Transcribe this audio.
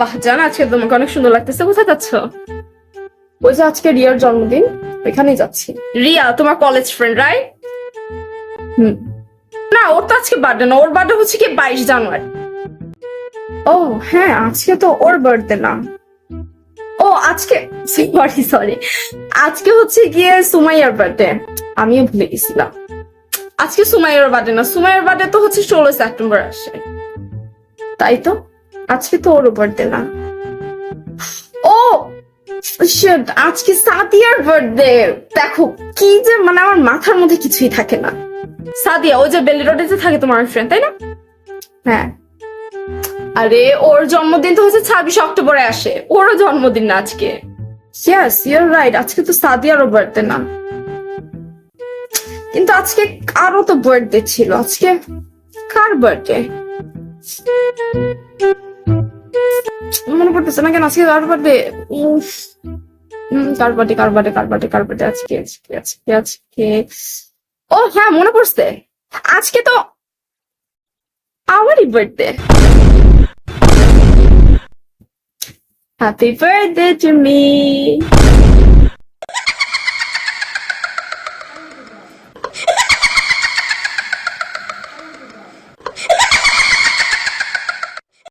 বাহ জান আজকে তোমাকে অনেক সুন্দর লাগতেছে। কোথায় যাচ্ছ? ওই যে আজকে রিয়ার জন্মদিন ওইখানেই যাচ্ছি। রিয়া তোমার কলেজ ফ্রেন্ড রাইট হুম। না ওর তো আজকে বার্থডে না ওর বার্থডে হচ্ছে কি বাইশ জানুয়ারি। ও হ্যাঁ আজকে তো ওর বার্থডে না। ও আজকে সরি সরি আজকে হচ্ছে গিয়ে সুমাইয়ার বার্থডে আমিও ভুলে গেছিলাম। আজকে সুমাইয়ার বার্থডে না সুমাইয়ার বার্থডে তো হচ্ছে ষোলো সেপ্টেম্বর আসে। তাই তো? আজকে তো ওর বার্থডে না। ও! Shit, আজকে সাদিয়ার বার্থডে দেখো কি যে মানে আমার মাথার মধ্যে কিছুই থাকে না। সাদিয়া ওই যে বেলি রোডে যে থাকে তোমার ফ্রেন্ড তাই না? হ্যাঁ। আরে ওর জন্মদিন তো হচ্ছে ছাব্বিশ অক্টোবরে আসে। ওরও জন্মদিন না আজকে। ইয়েস ইউর রাইট আজকে তো সাদিয়ারও বার্থডে না। কিন্তু আজকে কারও তো বার্থডে ছিল। আজকে কার বার্থডে মনে পড়তেছে না কেন? আজকে কার বার্থডে কার বার্থডে কার বার্থডে কার বার্থডে কার বার্থডে আজকে আজকে আজকে আজকে। ও হ্যাঁ মনে পড়ছে। আজকে তো আমারই birthday happy birthday to me